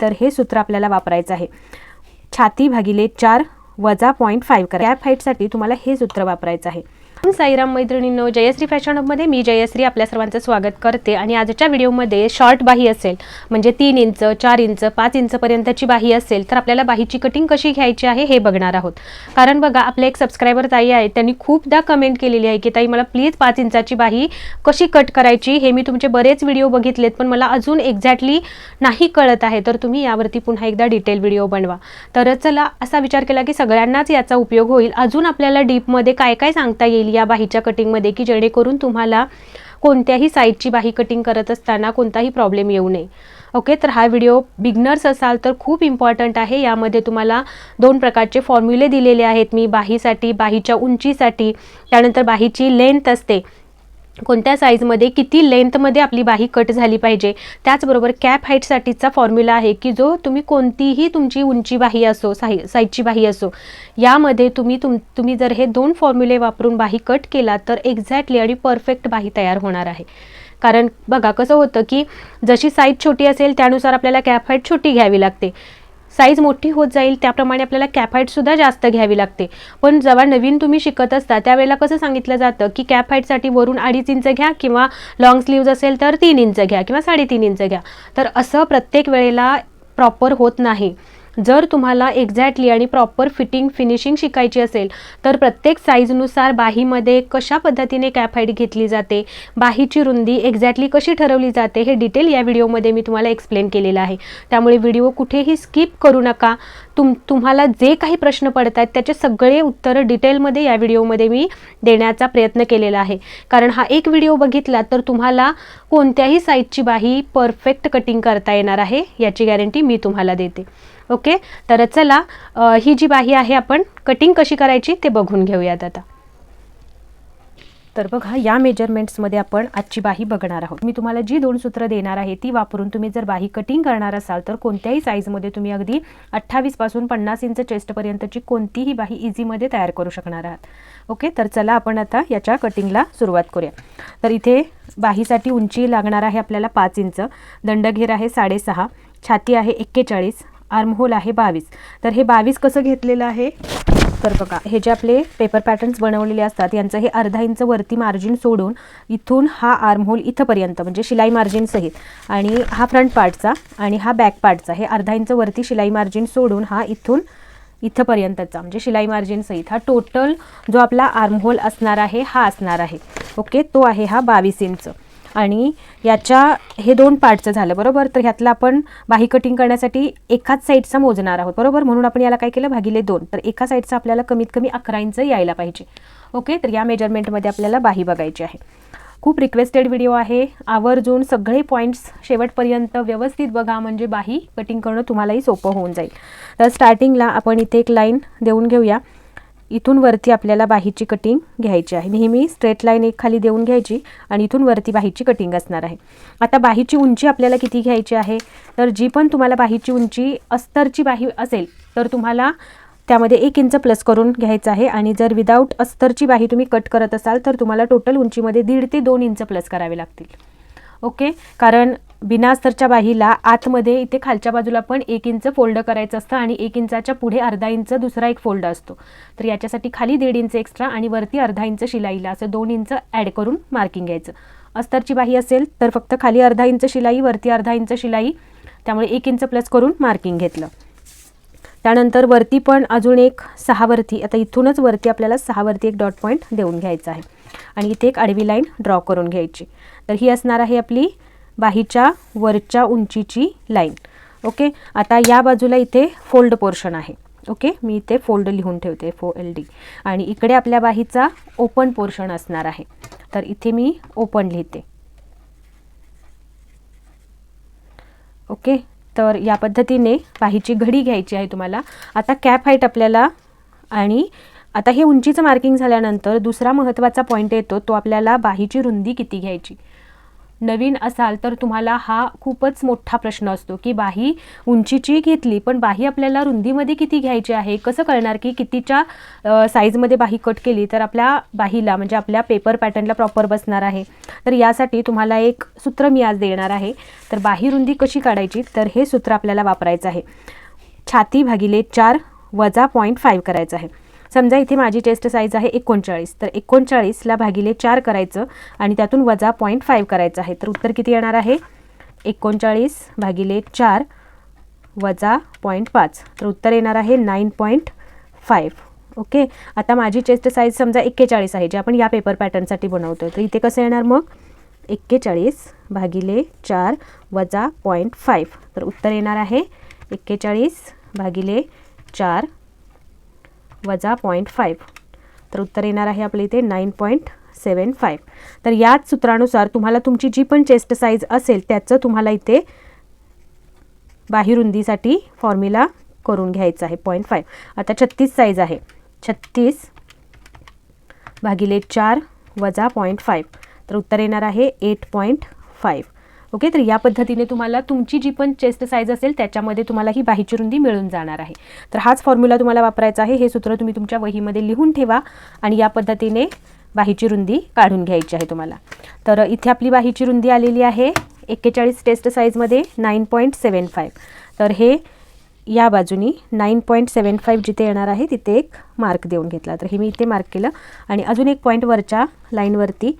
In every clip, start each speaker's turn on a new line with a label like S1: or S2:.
S1: तर हे सूत्र आपल्याला वापरायचं आहे. छाती भागिले चार वजा पॉईंट फाईव्ह करा. कॅप हाईटसाठी तुम्हाला हे सूत्र वापरायचं आहे. साईराम मैत्रिणींनो जयश्री फॅशन हबमध्ये मी जयश्री आपल्या सर्वांचं स्वागत करते. आणि आजच्या व्हिडिओमध्ये शॉर्ट बाही असेल म्हणजे तीन इंच चार इंच पाच इंचपर्यंतची बाही असेल तर आपल्याला बाहीची कटिंग कशी घ्यायची आहे हे बघणार आहोत. कारण बघा आपले एक सबस्क्रायबर ताई आहे त्यांनी खूपदा कमेंट केलेली आहे की ताई मला प्लीज पाच इंचाची बाही कशी कट करायची? हे मी तुमचे बरेच व्हिडिओ बघितलेत पण मला अजून एक्झॅक्टली नाही कळत आहे. तर तुम्ही यावरती पुन्हा एकदा डिटेल व्हिडिओ बनवा. तर चला असा विचार केला की सगळ्यांनाच याचा उपयोग होईल. अजून आपल्याला डीपमध्ये काय काय सांगता येईल या बाहीच्या कटिंगमध्ये की जेणेकरून तुम्हाला कोणत्याही साईजची बाही कटिंग करत असताना कोणताही प्रॉब्लेम येऊ नये. ओके तर हा व्हिडिओ बिगनर्स असाल तर खूप इम्पॉर्टंट आहे. यामध्ये तुम्हाला दोन प्रकारचे फॉर्म्युले दिलेले आहेत. मी बाहीसाठी बाहीच्या उंचीसाठी त्यानंतर बाहीची लेंथ असते. कोणत्या साईजमध्ये किती लेंथमध्ये आपली बाही कट झाली पाहिजे? त्याचबरोबर कॅप हाईटसाठीचा फॉर्म्युला आहे की जो तुम्ही कोणतीही तुमची उंची बाही असो साई साईजची बाही असो यामध्ये तुम्ही तुम तुम्ही जर हे दोन फॉर्म्युले वापरून बाही कट केला तर एक्झॅक्टली आणि परफेक्ट बाही तयार होणार आहे. कारण बघा कसं होतं की जशी साईज छोटी असेल त्यानुसार आपल्याला कॅप हाईट छोटी घ्यावी लागते. साईज मोठी होत जाईल त्याप्रमाणे आपल्याला कॅप हाईटसुद्धा जास्त घ्यावी लागते. पण जेव्हा नवीन तुम्ही शिकत असता त्यावेळेला कसं सांगितलं जातं की कॅप हाईटसाठी वरून अडीच इंच घ्या किंवा लॉंग स्लीव्ज असेल तर तीन इंच घ्या किंवा साडेतीन इंच घ्या. तर असं प्रत्येक वेळेला प्रॉपर होत नाही. जर तुम्हाला एक्झॅक्टली आणि प्रॉपर फिटिंग फिनिशिंग शिकायची असेल तर प्रत्येक साईजनुसार बाहीमध्ये कशा पद्धतीने कॅप हाईट घेतली जाते बाहीची रुंदी एक्झॅक्टली कशी ठरवली जाते हे डिटेल या व्हिडिओमध्ये मी तुम्हाला एक्सप्लेन केलेलं आहे. त्यामुळे व्हिडिओ कुठेही स्किप करू नका. तुम तुम्हाला जे काही प्रश्न पडत आहेत त्याचे सगळे उत्तरं डिटेलमध्ये या व्हिडिओमध्ये मी देण्याचा प्रयत्न केलेला आहे. कारण हा एक व्हिडिओ बघितला तर तुम्हाला कोणत्याही साईजची बाही परफेक्ट कटिंग करता येणार आहे याची गॅरंटी मी तुम्हाला देते. ओके? तर चला ही जी बाही आहे आपण कटिंग कशी करायची ते बघून घेऊयात आता. तर बघा या मेजरमेंट्समध्ये आपण आजची बाही बघणार आहोत. मी तुम्हाला जी दोन सूत्र देणार आहे ती वापरून तुम्ही जर बाही कटिंग करणार असाल तर कोणत्याही साईजमध्ये तुम्ही अगदी अठ्ठावीसपासून पन्नास इंच चेस्टपर्यंतची कोणतीही बाही इझीमध्ये तयार करू शकणार आहात. ओके तर चला आपण आता याच्या कटिंगला सुरुवात करूया. तर इथे बाहीसाठी उंची लागणार आहे आपल्याला पाच इंच. दंडघेर आहे साडेसहा. छाती आहे एक्केचाळीस. आर्महोल आहे बावीस. तर हे बावीस कसं घेतलेलं आहे? तर बघा हे जे आपले पेपर पॅटर्न्स बनवलेले असतात यांचं हे अर्धा इंच वरती मार्जिन सोडून इथून हा आर्महोल इथंपर्यंत म्हणजे शिलाई मार्जिन सहित. आणि हा फ्रंट पार्टचा आणि हा बॅक पार्टचा हे अर्धा इंच वरती शिलाई मार्जिन सोडून हा इथून इथंपर्यंतचा म्हणजे शिलाई मार्जिन सहित. हा टोटल जो आपला आर्महोल असणार आहे हा असणार आहे. ओके तो आहे हा बावीस इंच. आणि याच्या हे दोन पार्टचं झालं बरोबर? तर ह्यातलं आपण बाही कटिंग करण्यासाठी एकाच साईडचा मोजणार आहोत बरोबर? म्हणून आपण याला काय केलं? भागिले दोन. तर एका साईडचा आपल्याला कमीत कमी अकरा इंच यायला पाहिजे. ओके? तर या मेजरमेंटमध्ये आपल्याला बाही बघायची आहे. खूप रिक्वेस्टेड व्हिडिओ आहे. आवर्जून सगळे पॉईंट्स शेवटपर्यंत व्यवस्थित बघा म्हणजे बाही कटिंग करणं तुम्हालाही सोपं होऊन जाईल. तर स्टार्टिंगला आपण इथे एक लाईन देऊन घेऊया. इथून वरती आपल्याला बाहीची कटिंग घ्यायची आहे. नेहमी स्ट्रेट लाईन एक खाली देऊन घ्यायची आणि इथून वरती बाहीची कटिंग असणार आहे. आता बाहीची उंची आपल्याला किती घ्यायची आहे? तर जी पण तुम्हाला बाहीची उंची अस्तरची बाही असेल तर तुम्हाला त्यामध्ये एक इंच प्लस करून घ्यायचं आहे आणि जर विदाऊट अस्तरची बाही तुम्ही कट करत असाल तर तुम्हाला टोटल उंचीमध्ये दीड ते दोन इंच प्लस करावे लागतील. ओके कारण बिना अस्तरच्या बाहीला आतमध्ये इथे खालच्या बाजूला पण एक इंच फोल्ड करायचं असतं आणि एक इंचाच्या पुढे अर्धा इंच दुसरा एक फोल्ड असतो. तर याच्यासाठी खाली दीड इंच एक्स्ट्रा आणि वरती अर्धा इंच शिलाईला असं दोन इंच ॲड करून मार्किंग घ्यायचं. अस्तरची बाही असेल तर फक्त खाली अर्धा इंच शिलाई वरती अर्धा इंच शिलाई त्यामुळे एक इंच प्लस करून मार्किंग घेतलं. त्यानंतर वरती पण अजून एक सहावरती आता इथूनच वरती आपल्याला सहावरती एक डॉट पॉईंट देऊन घ्यायचा आहे. आणि इथे एक आडवी लाईन ड्रॉ करून घ्यायची. तर ही असणार आहे आपली बाहीच्या वरच्या उंचीची लाईन. ओके? आता या बाजूला इथे फोल्ड पोर्शन आहे. ओके? मी इथे फोल्ड लिहून ठेवते फो एल डी आणि इकडे आपल्या बाहीचा ओपन पोर्शन असणार आहे. तर इथे मी ओपन लिहिते. ओके? तर या पद्धतीने बाहीची घडी घ्यायची आहे तुम्हाला. आता कॅप हाईट आपल्याला आणि आता हे उंचीचं मार्किंग झाल्यानंतर दुसरा महत्त्वाचा पॉईंट येतो तो आपल्याला बाहीची रुंदी किती घ्यायची. नवीन असाल तर तुम्हाला हा खूपच मोठा प्रश्न असतो की बाही उंचीची घेतली पण बाही आपल्याला रुंदीमध्ये किती घ्यायची आहे? कसं कळणार की कितीच्या साईजमध्ये बाही कट केली तर आपल्या बाहीला म्हणजे आपल्या पेपर पॅटर्नला प्रॉपर बसणार आहे? तर यासाठी तुम्हाला एक सूत्र मी आज देणार आहे. तर बाही रुंदी कशी काढायची? तर हे सूत्र आपल्याला वापरायचं आहे. छाती भागिले चार वजा पॉईंट फाईव्ह करायचं आहे. समजा इथे माझी चेस्ट साईज आहे एकोणचाळीस. तर एकोणचाळीसला भागिले चार करायचं आणि त्यातून वजा पॉईंट फाईव्ह करायचं आहे. तर उत्तर किती येणार आहे? एकोणचाळीस भागिले चार वजा पॉईंट पाच. तर उत्तर येणार आहे नाईन पॉईंट फाईव्ह ओके आता माझी चेस्ट साईज समजा एक्केचाळीस आहे जे आपण या पेपर पॅटर्नसाठी बनवतो तर इथे कसं येणार मग? एक्केचाळीस भागिले चार वजा पॉईंट फाईव्ह तर उत्तर येणार आहे एक्केचाळीस भागिले चार वजा पॉईंट फाईव्ह तर उत्तर येणार आहे आपल्या इथे नाईन पॉईंट सेवन फाईव्ह तर याच सूत्रानुसार तुम्हाला तुमची जी पण चेस्ट साईज असेल त्याचं तुम्हाला इथे बाहिरुंदीसाठी फॉर्म्युला करून घ्यायचा आहे पॉईंट फाईव्ह आता छत्तीस साईज आहे. छत्तीस भागिले चार वजा पॉईंट फाईव्ह तर उत्तर येणार आहे एट पॉईंट फाईव्ह ओके? तर या पद्धतीने तुम्हाला तुमची जी पण चेस्ट साईज असेल त्याच्यामध्ये तुम्हाला ही बाहीची रुंदी मिळून जाणार आहे. तर हाच फॉर्म्युला तुम्हाला वापरायचा आहे. हे सूत्र तुम्ही तुमच्या वहीमध्ये लिहून ठेवा आणि या पद्धतीने बाहीची रुंदी काढून घ्यायची आहे तुम्हाला. तर इथे आपली बाहीची रुंदी आलेली आहे एक्केचाळीस टेस्ट साईजमध्ये नाईन पॉईंट सेवन फाईव्ह तर हे या बाजूनी नाईन पॉईंट सेवन फाईव्ह जिथे येणार आहे तिथे एक मार्क देऊन घेतला. तर हे मी इथे मार्क केलं आणि अजून एक पॉईंट वरच्या लाईनवरती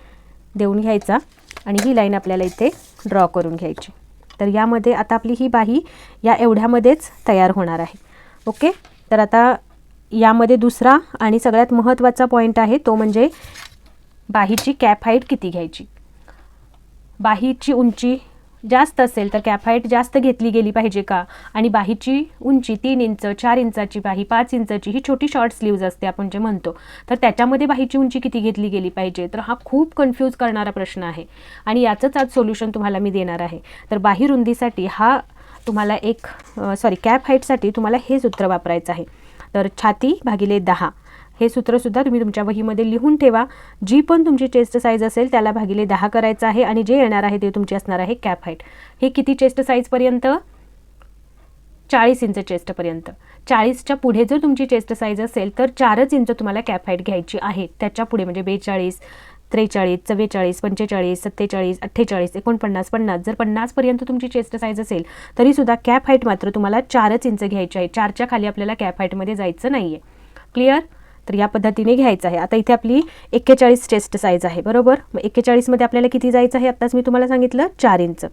S1: देऊन घ्यायचा. आणि ही लाईन आपल्याला इथे ड्रॉ करून घ्यायची. तर यामध्ये आता आपली ही बाही या एवढ्यामध्येच तयार होणार आहे. ओके? तर आता यामध्ये दुसरा आणि सगळ्यात महत्त्वाचा पॉईंट आहे तो म्हणजे बाहीची कॅप हाईट किती घ्यायची? बाहीची उंची जास्त असेल तर कॅप हाईट जास्त घेतली गेली पाहिजे का? आणि बाहीची उंची तीन इंच चार इंचाची बाही पाच इंचाची ही छोटी शॉर्ट स्लीव्ज असते आपण जे म्हणतो. तर त्याच्यामध्ये बाहीची उंची किती घेतली गेली पाहिजे? तर हा खूप कन्फ्यूज करणारा प्रश्न आहे. आणि याचंच आज सोल्युशन तुम्हाला मी देणार आहे. तर बाही रुंदीसाठी हा तुम्हाला एक सॉरी कॅप हाईटसाठी तुम्हाला हे सूत्र वापरायचं आहे. तर छाती भागिले दहा. हे सूत्रसुद्धा तुम्ही तुमच्या वहीमध्ये लिहून ठेवा. जी पण तुमची चेस्ट साईज असेल त्याला भागिले दहा करायचं आहे आणि जे येणार आहे ते तुमची असणार आहे कॅप हाईट हे किती चेस्ट साईजपर्यंत चाळीस इंच चेस्टपर्यंत चाळीसच्या पुढे जर तुमची चेस्ट साईज असेल तर चारच इंच तुम्हाला कॅप हाईट घ्यायची आहे. त्याच्या पुढे म्हणजे बेचाळीस त्रेचाळीस चव्वेचाळीस पंचेचाळीस सत्तेचाळीस अठ्ठेचाळीस एकोणपन्नास पन्नास जर पन्नासपर्यंत तुमची चेस्ट साईज असेल तरीसुद्धा कॅप हाईट मात्र तुम्हाला चारच इंच घ्यायची आहे. चारच्या खाली आपल्याला कॅप हाईटमध्ये जायचं नाही आहे क्लिअर तर या पद्धतीने घ्यायचं आहे. आता इथे आपली एक्केचाळीस चेस्ट साईज आहे बरोबर? मग एक्केचाळीसमध्ये आपल्याला किती जायचं आहे? आत्ताच मी तुम्हाला सांगितलं चार इंच.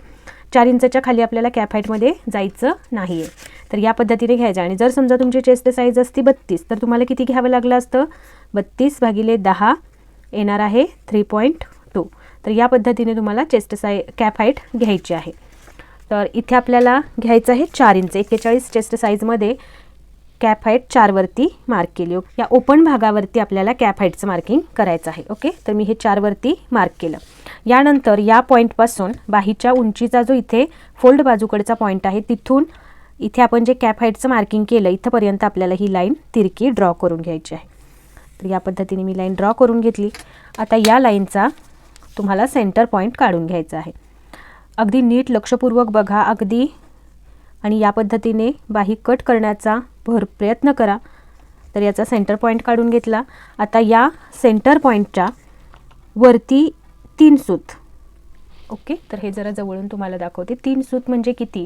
S1: चार इंचच्या खाली आपल्याला कॅप हाईटमध्ये जायचं नाही आहे तर या पद्धतीने घ्यायचं. आणि जर समजा तुमची चेस्ट साईज असती बत्तीस तर तुम्हाला किती घ्यावं लागलं असतं? बत्तीस भागिले दहा येणार आहे थ्री पॉईंट टू तर या पद्धतीने तुम्हाला चेस्ट साई कॅप हाईट घ्यायची आहे. तर इथे आपल्याला घ्यायचं आहे चार इंच. एक्केचाळीस चेस्ट साईजमध्ये कॅप हाईट चारवरती मार्क केली. या ओपन भागावरती आपल्याला कॅप हाईटचं मार्किंग करायचं आहे. ओके तर मी हे चारवरती मार्क केलं. यानंतर या पॉईंटपासून बाहीच्या उंचीचा जो इथे फोल्ड बाजूकडचा पॉईंट आहे तिथून इथे आपण जे कॅप हाईटचं मार्किंग केलं इथंपर्यंत आपल्याला ही लाईन तिरकी ड्रॉ करून घ्यायची आहे. तर या पद्धतीने मी लाईन ड्रॉ करून घेतली. आता या लाईनचा तुम्हाला सेंटर पॉईंट काढून घ्यायचा आहे. अगदी नीट लक्षपूर्वक बघा. अगदी आणि या पद्धतीने बाही कट करण्याचा भर प्रयत्न करा. तर याचा सेंटर पॉईंट काढून घेतला. आता या सेंटर पॉईंटच्या वरती तीन सूत. ओके तर हे जरा जवळून तुम्हाला दाखवते. तीन सूत म्हणजे किती?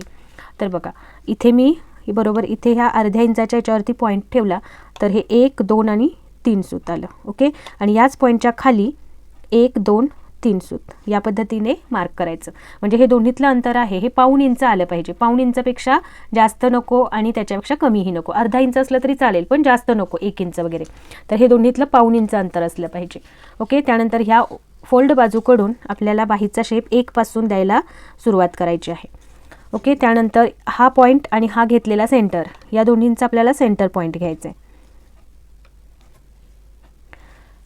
S1: तर बघा इथे मी बरोबर इथे ह्या अर्ध्या इंचाच्या याच्यावरती पॉईंट ठेवला. तर हे एक दोन आणि तीन सूत आलं. ओके आणि याच पॉईंटच्या खाली एक दोन तीन सूत. या पद्धतीने मार्क करायचं. म्हणजे हे दोन्हीतलं अंतर आहे. हे पाऊण इंच आलं पाहिजे. पाऊण इंचपेक्षा जास्त नको आणि त्याच्यापेक्षा कमीही नको. अर्धा इंच असलं तरी चालेल पण जास्त नको एक इंच वगैरे. तर हे दोन्हीतलं पाऊण इंच अंतर असलं पाहिजे. ओके? त्यानंतर ह्या फोल्ड बाजूकडून आपल्याला बाहीचा शेप एकपासून द्यायला सुरुवात करायची आहे. ओके? त्यानंतर हा पॉईंट आणि हा घेतलेला सेंटर या दोन्हींचा आपल्याला सेंटर पॉईंट घ्यायचा आहे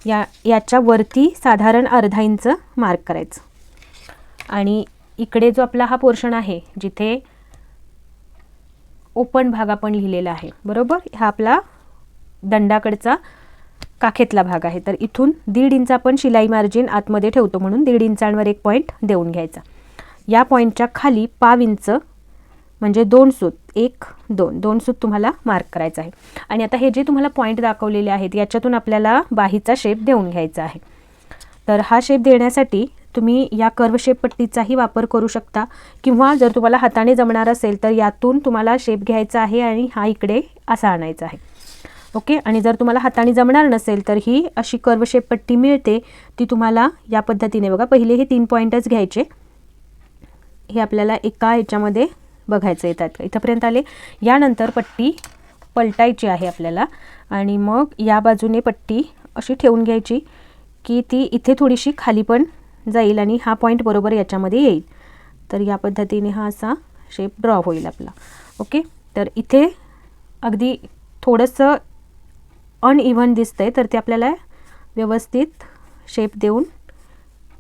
S1: या याच्या वरती साधारण अर्धा इंच मार्क करायचं. आणि इकडे जो आपला हा पोर्शन आहे जिथे ओपन भाग आपण लिहिलेला आहे बरोबर? हा आपला दंडाकडचा काखेतला भाग आहे. तर इथून दीड इंच आपण शिलाई मार्जिन आतमध्ये ठेवतो म्हणून दीड इंचांवर एक पॉईंट देऊन घ्यायचा. या पॉईंटच्या खाली पाव इंच म्हणजे दोन सूत एक दोन. दोन सूत तुम्हाला मार्क करायचं आहे. आणि आता हे जे तुम्हाला पॉईंट दाखवलेले आहेत याच्यातून आपल्याला बाहीचा शेप देऊन घ्यायचा आहे. तर हा शेप देण्यासाठी तुम्ही या कर्व शेप पट्टीचाही वापर करू शकता. किंवा जर तुम्हाला हाताने जमणार असेल तर यातून तुम्हाला शेप घ्यायचा आहे आणि हा इकडे असा आणायचा आहे. ओके? आणि जर तुम्हाला हाताने जमणार नसेल तर ही अशी कर्व शेप पट्टी मिळते. ती तुम्हाला या पद्धतीने बघा पहिले हे तीन पॉईंटच घ्यायचे. हे आपल्याला एका याच्यामध्ये बघायचं येतात. इथंपर्यंत आले. यानंतर पट्टी पलटायची आहे आपल्याला. आणि मग या बाजूने पट्टी अशी ठेवून घ्यायची की ती इथे थोडीशी खाली पण जाईल आणि हा पॉईंट बरोबर याच्यामध्ये येईल. तर या पद्धतीने हा असा शेप ड्रॉ होईल आपला. ओके? तर इथे अगदी थोडंसं अनइव्हन दिसतंय तर ते आपल्याला व्यवस्थित शेप देऊन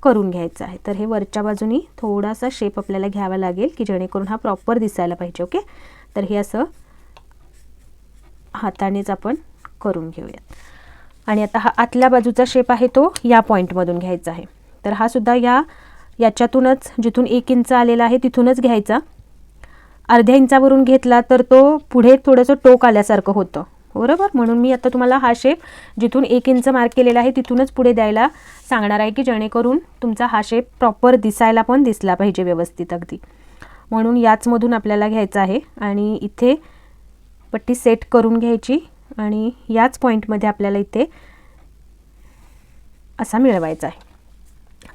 S1: करून घ्यायचं आहे. तर हे वरच्या बाजूनी थोडासा शेप आपल्याला घ्यावा लागेल की जेणेकरून हा प्रॉपर दिसायला पाहिजे ओके तर हे असं हातानेच आपण करून घेऊयात. आणि आता हा आतल्या बाजूचा शेप आहे तो या पॉईंटमधून घ्यायचा आहे. तर हा सुद्धा या याच्यातूनच जिथून एक इंच आलेला आहे तिथूनच घ्यायचा. अर्ध्या इंचावरून घेतला तर तो पुढे थोडंसं टोक आल्यासारखं होतं. बरोबर? म्हणून मी आता तुम्हाला हा शेप जिथून एक इंच मार्क केलेला आहे तिथूनच पुढे द्यायला सांगणार आहे की जेणेकरून तुमचा हा शेप प्रॉपर दिसायला पण दिसला पाहिजे व्यवस्थित अगदी. म्हणून याचमधून आपल्याला घ्यायचा आहे आणि इथे पट्टी सेट करून घ्यायची आणि याच पॉईंटमध्ये आपल्याला इथे असा मिळवायचा आहे.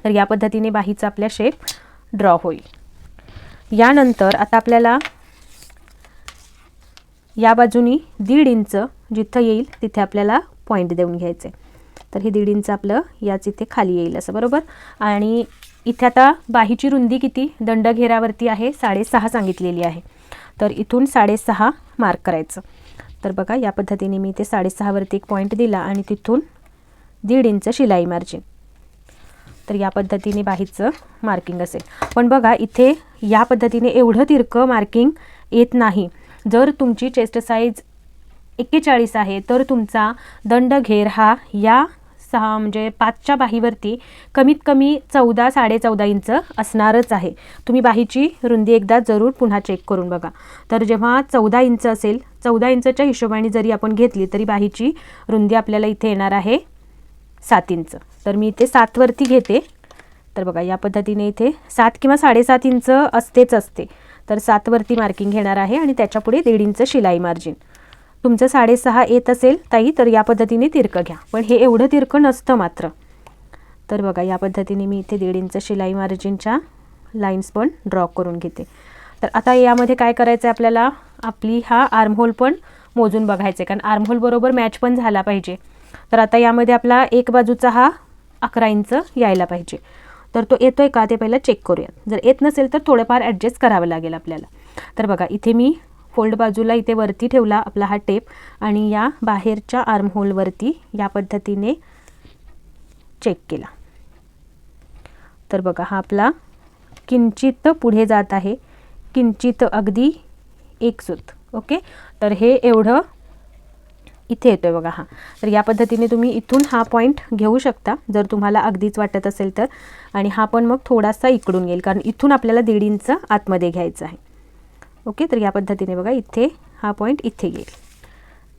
S1: तर या पद्धतीने बाहीचा आपल्या शेप ड्रॉ होईल. यानंतर आता आपल्याला या बाजूनी दीड इंच जिथं येईल तिथे आपल्याला पॉईंट देऊन घ्यायचे. तर हे दीड इंच आपलं याच इथे खाली येईल असं बरोबर? आणि इथे आता बाहीची रुंदी किती? दंड घेरावरती आहे साडेसहा सांगितलेली आहे. तर इथून साडेसहा मार्क करायचं. तर बघा या पद्धतीने मी इथे साडेसहावरती एक पॉईंट दिला आणि तिथून दीड इंच शिलाई मार्जिन तर या पद्धतीने बाहीचं मार्किंग असेल. पण बघा इथे या पद्धतीने एवढं तिरकं मार्किंग येत नाही. जर तुमची चेस्ट साईज एक्केचाळीस आहे तर तुमचा दंड घेर हा या सहा म्हणजे पाचच्या बाहीवरती कमीत कमी चौदा साडेचौदा इंच असणारच आहे. तुम्ही बाहीची रुंदी एकदा जरूर पुन्हा चेक करून बघा. तर जेव्हा चौदा इंच असेल चौदा इंचच्या हिशोबाने जरी आपण घेतली तरी बाहीची रुंदी आपल्याला इथे येणार आहे सात इंच. तर मी इथे सातवरती घेते. तर बघा या पद्धतीने इथे सात किंवा साडेसात इंच असतेच असते. तर सातवरती मार्किंग घेणार आहे आणि त्याच्यापुढे दीड इंच शिलाई मार्जिन तुमचं साडेसहा येत असेल ताई तर या पद्धतीने तिरकं घ्या. पण हे एवढं तिरकं नसतं मात्र. तर बघा या पद्धतीने मी इथे दीड इंच शिलाई मार्जिनच्या लाईन्स पण ड्रॉ करून घेते. तर आता यामध्ये काय करायचं आहे आपल्याला? आपली हा आर्महोल पण मोजून बघायचं आहे कारण आर्महोल बरोबर मॅच पण झाला पाहिजे. तर आता यामध्ये आपला एक बाजूचा हा अकरा इंच यायला पाहिजे. तर तो येतोय का ते पहिलं चेक करूयात जर येत नसेल तर थोडंफार ॲडजस्ट करावं लागेल आपल्याला. तर बघा इथे मी फोल्ड बाजूला इथे वरती ठेवला आपला हा टेप आणि या बाहेरच्या आर्महोलवरती या पद्धतीने चेक केला. तर बघा हा आपला किंचित पुढे जात आहे. किंचित अगदी एकसूत ओके? तर हे एवढं इथे येतो आहे बघा हा. तर या पद्धतीने तुम्ही इथून हा पॉईंट घेऊ शकता. जर तुम्हाला अगदीच वाटत असेल तर. आणि हा पण मग थोडासा इकडून येईल कारण इथून आपल्याला दीड इंच आतमध्ये घ्यायचं आहे. ओके तर या पद्धतीने बघा इथे हा पॉईंट इथे येईल.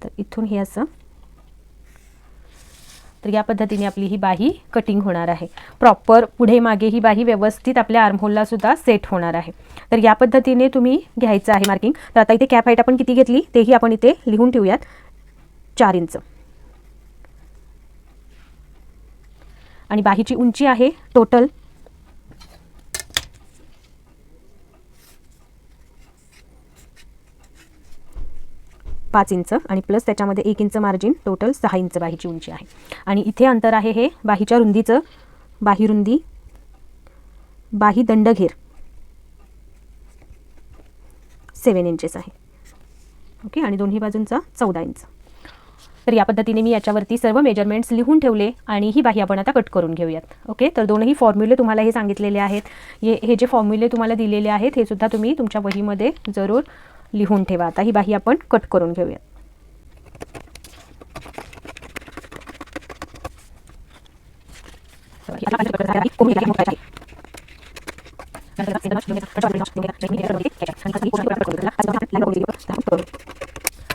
S1: तर इथून हे असं. तर या पद्धतीने आपली ही बाही कटिंग होणार आहे. प्रॉपर पुढे मागे ही बाही व्यवस्थित आपल्या आर्महोलला सुद्धा सेट होणार आहे. तर या पद्धतीने तुम्ही घ्यायचं आहे मार्किंग तर आता इथे कॅप हाईट आपण किती घेतली? तेही आपण इथे लिहून ठेवूयात. चार इंच. आणि बाहीची उंची आहे टोटल पाच इंच आणि प्लस त्याच्यामध्ये एक इंच मार्जिन टोटल सहा इंच बाहीची उंची आहे. आणि इथे अंतर आहे हे बाहीच्या रुंदीचं बाही रुंदी बाही दंडघेर. सेवन इंचेस आहे. ओके आणि दोन्ही बाजूंचा चौदा इंच. तर या पद्धतीने मी याच्यावरती सर्व मेजरमेंट्स लिहून ठेवले आणि ही बाही आपण आता कट करून घेऊयात. ओके तर दोनही फॉर्म्युले तुम्हाला हे सांगितलेले आहेत. हे हे जे फॉर्म्युले तुम्हाला दिलेले आहेत हे सुद्धा तुम्ही तुमच्या वहीमध्ये जरूर लिहून ठेवा. आता ही बाही आपण कट करून घेऊयात.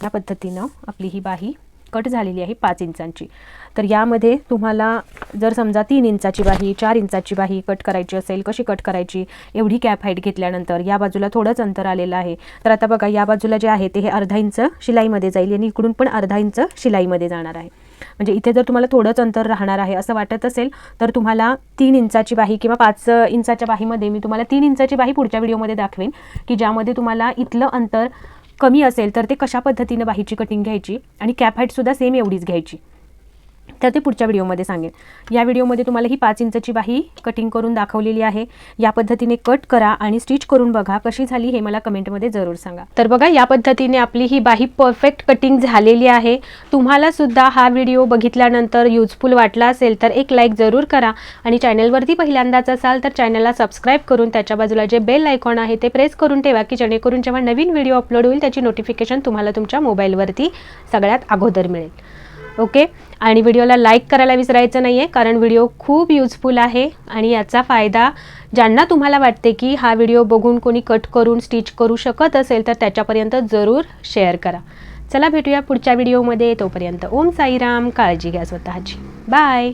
S1: या पद्धतीनं आपली ही बाही कट झालेली आहे पाच इंचांची. तर यामध्ये तुम्हाला जर समजा तीन इंचाची बाही चार इंचाची बाही कट करायची असेल कशी कट करायची एवढी कॅप हाईट घेतल्यानंतर या बाजूला थोडंच अंतर आलेलं आहे. तर आता बघा या बाजूला जे आहे ते हे अर्धा इंच शिलाईमध्ये जाईल आणि इकडून पण अर्धा इंच शिलाईमध्ये जाणार आहे. म्हणजे इथे जर तुम्हाला थोडंच अंतर राहणार आहे असं वाटत असेल तर तुम्हाला तीन इंचाची बाही किंवा पाच इंचाच्या बाहीमध्ये मी तुम्हाला तीन इंचाची बाही पुढच्या व्हिडिओमध्ये दाखवेन की ज्यामध्ये तुम्हाला इथलं अंतर कमी असेल तर ते कशा पद्धतीनं बाहीची कटिंग घ्यायची? आणि कॅप हाईटसुद्धा सेम एवढीच घ्यायची. तर ते पुढच्या व्हिडिओमध्ये सांगेन. या व्हिडिओमध्ये तुम्हाला ही पाच इंचची बाही कटिंग करून दाखवलेली आहे. या पद्धतीने कट करा आणि स्टिच करून बघा कशी झाली हे मला कमेंटमध्ये जरूर सांगा. तर बघा या पद्धतीने आपली ही बाही परफेक्ट कटिंग झालेली आहे. तुम्हाला सुद्धा हा व्हिडिओ बघितल्यानंतर युजफुल वाटला असेल तर एक लाईक जरूर करा आणि चॅनलवरती पहिल्यांदाच असाल तर चॅनलला सबस्क्राईब करून त्याच्या बाजूला जे बेल आयकॉन आहे ते प्रेस करून ठेवा की जेणेकरून जेव्हा नवीन व्हिडिओ अपलोड होईल त्याची नोटिफिकेशन तुम्हाला तुमच्या मोबाईलवरती सगळ्यात अगोदर मिळेल. ओके आणि व्हिडिओला लाईक करायला विसरायचं नाही आहे कारण व्हिडिओ खूप युजफुल आहे आणि याचा फायदा ज्यांना तुम्हाला वाटते की हा व्हिडिओ बघून कोणी कट करून स्टिच करू शकत असेल तर त्याच्यापर्यंत जरूर शेअर करा. चला भेटूया पुढच्या व्हिडिओमध्ये तोपर्यंत ओम साईराम काळजी घ्या स्वतःची. बाय